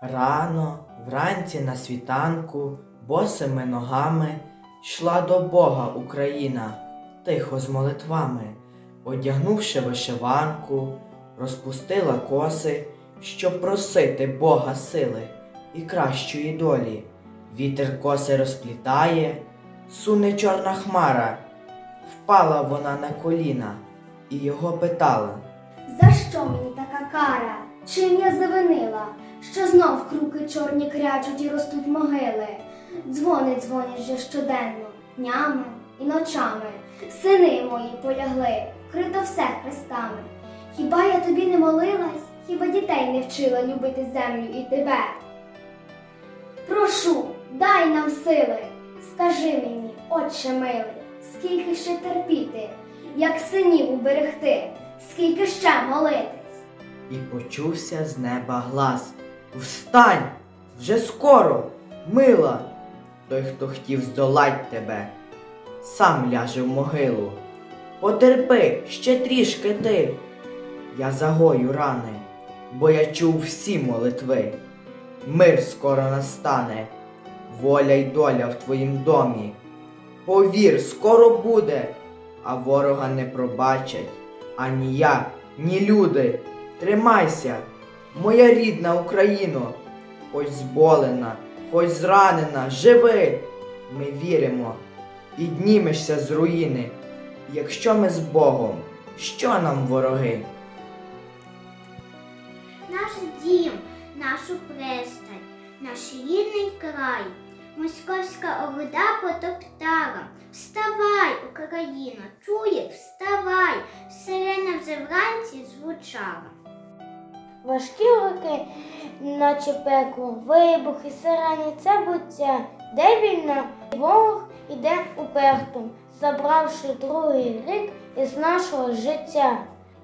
Рано, вранці на світанку, босими ногами йшла до Бога Україна, тихо з молитвами, одягнувши вишиванку, розпустила коси, щоб просити Бога сили і кращої долі. Вітер коси розплітає, суне чорна хмара, впала вона на коліна і його питала. За що мені така кара? Чим я завинила? Що знов круки чорні крячуть і ростуть могили? Дзвони дзвонять же щоденно, днями і ночами. Сини мої полягли, крито все хрестами. Хіба я тобі не молилась? Хіба дітей не вчила любити землю і тебе? Прошу, дай нам сили, скажи мені, отче милий, скільки ще терпіти, як синів уберегти, скільки ще молитись. І почувся з неба глас. Встань! Вже скоро, мила! Той, хто хотів здолать тебе, сам ляже в могилу. Потерпи ще трішки ти. Я загою рани, бо я чув всі молитви. Мир скоро настане, воля й доля в твоїм домі. Повір, скоро буде, а ворога не пробачать ані я, ні люди. Тримайся, моя рідна Україно, хоч зболена, хоч зранена, живи. Ми віримо, піднімешся з руїни. Якщо ми з Богом, що нам вороги? наш дім, нашу пристань, наш рідний край. Московська орда потоптала. Вставай, Україно, чує, вставай, сирена вже вранці звучала. Важкі роки, наче пекло, вибухи, сирені, це буття, де війна, ворог іде уперто, забравши другий рік із нашого життя.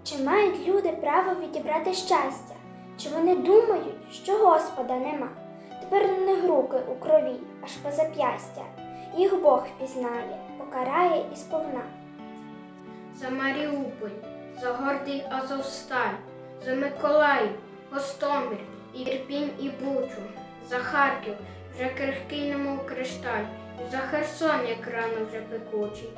Чи мають люди право відібрати щастя? Чи вони думають, що Господа нема? Тепер у них руки у крові, аж по зап'ястя. Їх Бог впізнає, покарає і сповна. за Маріуполь, за гордий Азовсталь, за Миколаїв, Гостомель, і Ірпінь і Бучу, за Харків, вже крихкий немов кришталь, і за Херсон, як рано вже пекучий.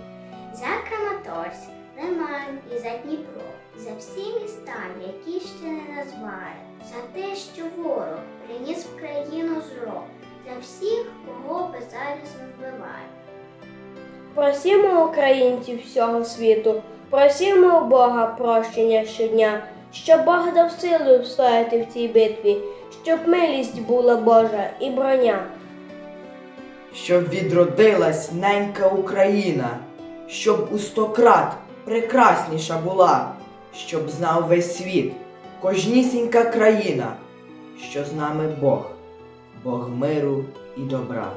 За Краматорськ, Лиман і за Дніпро, за всі міста, які ще не назвали, за те, що ворог приніс в країну зло, за всіх, кого беззалісно вбиває. Просімо українців всього світу, просімо у Бога прощення щодня, щоб Бог дав силу встояти в цій битві, щоб милість була Божа і броня. Щоб відродилась ненька Україна, щоб у сто крат прекрасніша була, щоб знав весь світ, кожнісінька країна, що з нами Бог, Бог миру і добра.